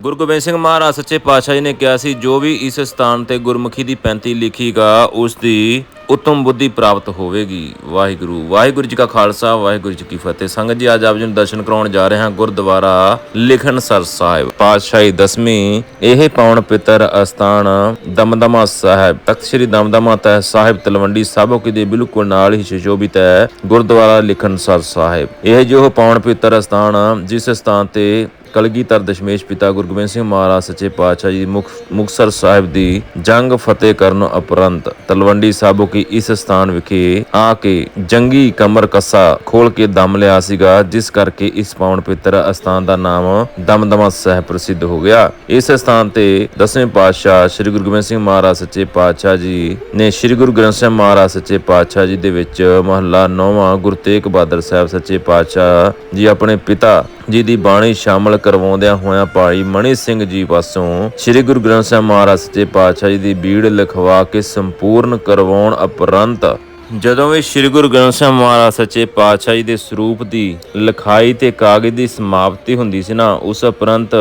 ਗੁਰੂ ਗੋਬਿੰਦ ਸਿੰਘ ਮਹਾਰਾਜ ਸੱਚੇ ਪਾਤਸ਼ਾਹ ਜੀ ਨੇ ਕਿਹਾ ਸੀ, ਜੋ ਵੀ ਇਸ ਸਥਾਨ ਤੇ ਗੁਰਮੁਖੀ ਦੀ 35 ਲਿਖੀਗਾ ਉਸ ਦੀ ਉਤਮ ਬੁੱਧੀ ਪ੍ਰਾਪਤ ਹੋਵੇਗੀ। ਵਾਹਿਗੁਰੂ ਵਾਹਿਗੁਰੂ ਜੀ ਕਾ ਖਾਲਸਾ, ਵਾਹਿਗੁਰੂ ਜੀ ਕੀ ਫਤਿਹ। ਸੰਗਤ ਜੀ, ਅੱਜ ਆਪ ਜੀ ਨੂੰ ਦਰਸ਼ਨ ਕਰਾਉਣ ਜਾ ਰਹੇ ਹਾਂ ਗੁਰਦੁਆਰਾ ਲਿਖਣਸਰ ਸਾਹਿਬ। ਪਾਤਸ਼ਾਹੀ ਦਸਵੀਂ ਇਹ ਪਾਵਨ ਪਿੱਤਰ ਅਸਥਾਨ ਦਮਦਮਾ ਸਾਹਿਬ, ਤਖਤ ਸ੍ਰੀ ਦਮਦਮਾ ਤਹਿ ਸਾਹਿਬ ਤਲਵੰਡੀ ਸਾਬੋ ਕੀ ਦੇ ਬਿਲਕੁਲ ਨਾਲ ਹੀ ਸੁਸ਼ੋਭਿਤ ਹੈ ਗੁਰਦੁਆਰਾ ਲਿਖਣਸਰ ਸਾਹਿਬ। ਇਹ ਜੋ ਪਾਵਨ ਪਿੱਤਰ ਅਸਥਾਨ ਜਿਸ ਸਥਾਨ ਤੇ ਕਲਗੀਧਰ ਦਸ਼ਮੇਸ਼ ਪਿਤਾ ਗੁਰੂ ਗੋਬਿੰਦ ਸਿੰਘ ਮਹਾਰਾਜ ਸੱਚੇ ਪਾਤਸ਼ਾਹ ਜੀ, ਮੁਖ ਮੁਕਤਸਰ ਸਾਹਿਬ ਦੀ ਜੰਗ ਫਤਿਹ ਕਰਨ ਉਪਰੰਤ ਤਲਵੰਡੀ ਸਾਬੋ ਕੀ ਇਸ ਸਥਾਨ ਵਿਖੇ ਆ ਕੇ ਜੰਗੀ ਕਮਰ ਕੱਸਾ ਖੋਲ ਕੇ ਦਮ ਲਿਆ ਸੀਗਾ, ਜਿਸ ਕਰਕੇ ਇਸ ਪਾਵਨ ਪਿੱਤਰ ਅਸਥਾਨ ਦਾ ਨਾਮ ਦਮਦਮਾ ਸਾਹਿਬ ਪ੍ਰਸਿੱਧ ਹੋ ਗਿਆ। ਇਸ ਸਥਾਨ ਤੇ ਦਸਵੇਂ ਪਾਤਸ਼ਾਹ ਸ੍ਰੀ ਗੁਰੂ ਗੋਬਿੰਦ ਸਿੰਘ ਮਹਾਰਾਜ ਸੱਚੇ ਪਾਤਸ਼ਾਹ ਜੀ ਨੇ ਸ੍ਰੀ ਗੁਰੂ ਗ੍ਰੰਥ ਸਾਹਿਬ ਮਹਾਰਾਜ ਸੱਚੇ ਪਾਤਸ਼ਾਹ ਜੀ ਦੇ ਵਿੱਚ ਮਹੱਲਾ 9ਵਾਂ ਗੁਰੂ ਤੇਗ ਬਹਾਦਰ ਸਾਹਿਬ, ਸੱਚੇ ਪਾਤਸ਼ਾਹ ਜੀ, ਆਪਣੇ ਪਿਤਾ ਜੀ ਦੀ ਬਾਣੀ ਸ਼ਾਮਲ ਕਰਵਾਉਂਦਿਆਂ ਹੋਇਆਂ ਭਾਈ ਮਣੀ ਸਿੰਘ ਜੀ ਪਾਸੋਂ ਸ੍ਰੀ ਗੁਰੂ ਗ੍ਰੰਥ ਸਾਹਿਬ ਮਹਾਰਾਜ ਸੱਚੇ ਪਾਤਸ਼ਾਹ ਜੀ ਦੀ ਬੀੜ ਲਿਖਵਾ ਕੇ ਸੰਪੂਰਨ ਕਰਵਾਉਣ ਉਪਰੰਤ ਜਦੋਂ ਵੀ ਸ੍ਰੀ ਗੁਰੂ ਗ੍ਰੰਥ ਸਾਹਿਬ ਮਹਾਰਾਜ ਸੱਚੇ ਪਾਤਸ਼ਾਹ ਜੀ ਦੇ ਸਰੂਪ ਦੀ ਲਿਖਾਈ ਤੇ ਕਾਗਜ਼ ਦੀ ਸਮਾਪਤੀ ਹੁੰਦੀ ਸੀ ਨਾ, ਉਸ ਉਪਰੰਤ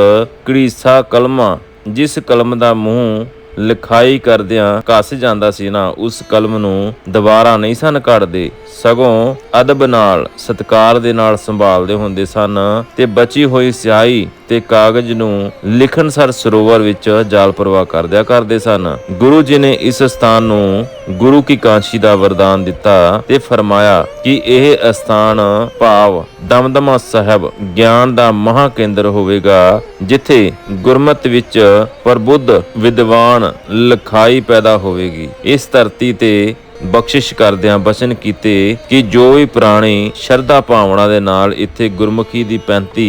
ਕੜੀਸਾ ਕਲਮਾ, ਜਿਸ ਕਲਮ ਦਾ ਮੂੰਹ ਲਿਖਾਈ ਕਰਦਿਆਂ ਘਸ ਜਾਂਦਾ ਸੀ ਨਾ, ਉਸ ਕਲਮ ਨੂੰ ਦੁਬਾਰਾ ਨਹੀਂ ਸਨ ਕੱਢਦੇ। ਸਗੋਂ ਅਦਬ ਨਾਲ, ਸਤਕਾਰ ਦੇ ਨਾਲ ਸੰਭਾਲਦੇ ਹੁੰਦੇ ਸਨ ਤੇ ਬਚੀ ਹੋਈ ਸਿਆਹੀ ਤੇ ਕਾਗਜ਼ ਨੂੰ ਲਿਖਣ ਸਰ ਸਰੋਵਰ ਵਿੱਚ ਜਾਲ ਪ੍ਰਵਾਹ ਕਰਦਿਆ ਕਰਦੇ ਸਨ। ਗੁਰੂ ਜੀ ਨੇ ਇਸ ਸਥਾਨ ਨੂੰ ਗੁਰੂ ਕੀ ਕਾਂਸ਼ੀ ਦਾ ਵਰਦਾਨ ਦਿੱਤਾ ਤੇ ਫਰਮਾਇਆ ਕਿ ਇਹ ਸਥਾਨ ਭਾਵ ਦਮਦਮਾ ਸਾਹਿਬ ਗਿਆਨ ਦਾ ਮਹਾ ਕੇਂਦਰ ਹੋਵੇਗਾ, ਜਿੱਥੇ ਗੁਰਮਤ ਵਿੱਚ ਪ੍ਰਬੁੱਧ ਵਿਦਵਾਨ ਲਖਾਈ ਪੈਦਾ ਹੋਵੇਗੀ। ਇਸ ਧਰਤੀ ਤੇ ਬਖਸ਼ਿਸ਼ ਕਰਦਿਆਂ ਬਚਨ ਕੀਤੇ ਕਿ ਜੋ ਵੀ ਪ੍ਰਾਣੀ ਸ਼ਰਧਾ ਭਾਵਨਾ ਦੇ ਨਾਲ ਇੱਥੇ ਗੁਰਮੁਖੀ ਦੀ 35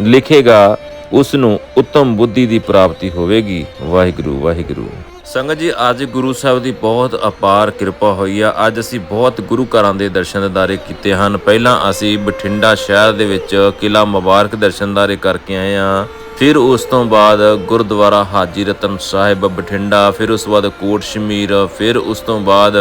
ਲਿਖੇਗਾ ਉਸ ਨੂੰ ਉੱਤਮ ਬੁੱਧੀ ਦੀ ਪ੍ਰਾਪਤੀ ਹੋਵੇਗੀ। ਵਾਹਿਗੁਰੂ ਵਾਹਿਗੁਰੂ। ਸੰਗਤ ਜੀ, ਅੱਜ ਗੁਰੂ ਸਾਹਿਬ ਦੀ ਬਹੁਤ ਅਪਾਰ ਕਿਰਪਾ ਹੋਈ ਆ। ਅੱਜ ਅਸੀਂ ਬਹੁਤ ਗੁਰੂ ਘਰਾਂ ਦੇ ਦਰਸ਼ਨ ਦਿਦਾਰੇ ਕੀਤੇ ਹਨ। ਪਹਿਲਾਂ ਅਸੀਂ ਬਠਿੰਡਾ ਸ਼ਹਿਰ ਦੇ ਵਿੱਚ ਕਿਲਾ ਮੁਬਾਰਕ ਦਰਸ਼ਨਦਾਰੇ ਕਰਕੇ ਆਏ ਆ ਫਿਰ ਉਸ ਤੋਂ ਬਾਅਦ ਗੁਰਦੁਆਰਾ ਹਾਜੀ ਰਤਨ ਸਾਹਿਬ ਬਠਿੰਡਾ, ਫਿਰ ਉਸ ਤੋਂ ਬਾਅਦ ਕੋਟ ਸ਼ਮੀਰ, ਫਿਰ ਉਸ ਤੋਂ ਬਾਅਦ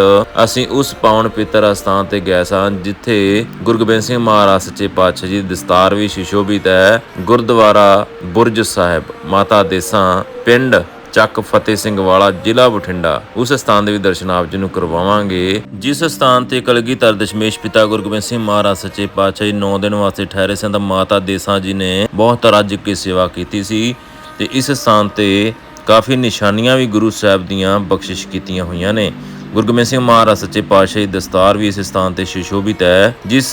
ਅਸੀਂ ਉਸ ਪਾਵਨ ਪਿੱਤਰ ਅਸਥਾਨ ਤੇ ਗਏ ਸਾਂ, ਜਿੱਥੇ ਗੁਰੂ ਗੋਬਿੰਦ ਸਿੰਘ ਮਹਾਰਾਜ ਸੱਚੇ ਪਾਤਸ਼ਾਹ ਜੀ ਦਸਤਾਰ ਵੀ ਸ਼ਿਸ਼ੋਭਿਤ ਹੈ ਗੁਰਦੁਆਰਾ ਬੁਰਜ ਸਾਹਿਬ, ਮਾਤਾ ਦੇਸਾਂ ਪਿੰਡ ਚੱਕ ਫਤਿਹ ਸਿੰਘ ਵਾਲਾ ਜ਼ਿਲ੍ਹਾ ਬਠਿੰਡਾ। ਉਸ ਸਥਾਨ ਦੇ ਵੀ ਦਰਸ਼ਨ ਆਪ ਜੀ ਨੂੰ ਕਰਵਾਵਾਂਗੇ। ਜਿਸ ਸਥਾਨ ਤੇ ਕਲਗੀਧਰ ਦਸ਼ਮੇਸ਼ ਪਿਤਾ ਗੁਰੂ ਗੋਬਿੰਦ ਸਿੰਘ ਮਹਾਰਾਜ ਸੱਚੇ ਪਾਤਸ਼ਾਹ ਜੀ 9 ਦਿਨ ਵਾਸਤੇ ਠਹਿਰੇ ਸਨ, ਤਾਂ ਮਾਤਾ ਦੇਸਾਂ ਜੀ ਨੇ ਬਹੁਤ ਰੱਜ ਕੇ ਸੇਵਾ ਕੀਤੀ ਸੀ ਤੇ ਇਸ ਸਥਾਨ ਤੇ ਕਾਫੀ ਨਿਸ਼ਾਨੀਆਂ ਵੀ ਗੁਰੂ ਸਾਹਿਬ ਦੀਆਂ ਬਖਸ਼ਿਸ਼ ਕੀਤੀਆਂ ਹੋਈਆਂ ਨੇ। ਗੁਰੂ ਗੋਬਿੰਦ ਸਿੰਘ ਮਹਾਰਾਜ ਸੱਚੇ ਪਾਤਸ਼ਾਹ ਦੀ ਦਸਤਾਰ ਵੀ ਇਸ ਸਥਾਨ ਤੇ ਸੁਸ਼ੋਭਿਤ ਹੈ, ਜਿਸ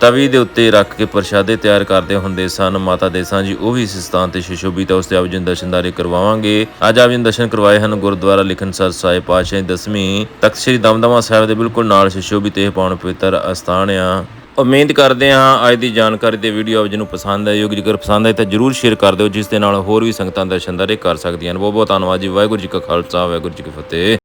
ਤਵੀ ਦੇ ਉੱਤੇ ਰੱਖ ਕੇ ਪ੍ਰਸ਼ਾਦੇ ਤਿਆਰ ਕਰਦੇ ਹੁੰਦੇ ਸਨ। ਮਾਤਾ ਦੇਸਾਂ ਜੀ, ਉਹ ਵੀ ਇਸ ਸਥਾਨ ਤੇ ਸੁਸ਼ੋਭਿਤ ਹੈ, ਉਸ ਤੇ ਆਪ ਜੀ ਦਰਸ਼ਨਦਾਰੇ ਕਰਵਾਵਾਂਗੇ। ਅੱਜ ਆਪ ਜੀ ਦਰਸ਼ਨ ਕਰਵਾਏ ਹਨ ਗੁਰਦੁਆਰਾ ਲਿਖਣਸਰ ਸਾਹਿਬ ਪਾਤਸ਼ਾਹ ਦੀ ਦਸਵੀਂ ਤਖਤ ਸ੍ਰੀ ਦਮਦਮਾ ਸਾਹਿਬ ਦੇ ਬਿਲਕੁਲ ਨਾਲ ਸੁਸ਼ੋਭਿਤ ਇਹ ਪਾਵਨ ਪਵਿੱਤਰ ਅਸਥਾਨ ਆ। ਉਮੀਦ ਕਰਦੇ ਹਾਂ, ਅੱਜ ਦੀ ਜਾਣਕਾਰੀ ਤੇ ਵੀਡੀਓ ਆਪ ਜੀ ਨੂੰ ਪਸੰਦ ਆਈ ਹੋਗੀ ਜੇਕਰ ਪਸੰਦ ਆਈ ਤਾਂ ਜਰੂਰ ਸ਼ੇਅਰ ਕਰ ਦਿਓ, ਜਿਸ ਦੇ ਨਾਲ ਹੋਰ ਵੀ ਸੰਗਤਾਂ ਦਰਸ਼ਨਦਾਰੇ ਕਰ ਸਕਦੀਆਂ ਹਨ। ਬਹੁਤ ਬਹੁਤ ਧੰਨਵਾਦ ਜੀ, ਵਾਹਿਗੁਰੂ ਜੀ ਕਾ ਖਾਲਸਾ, ਵਾਹਿਗੁਰੂ ਜੀ ਕੀ ਫਤਿਹ।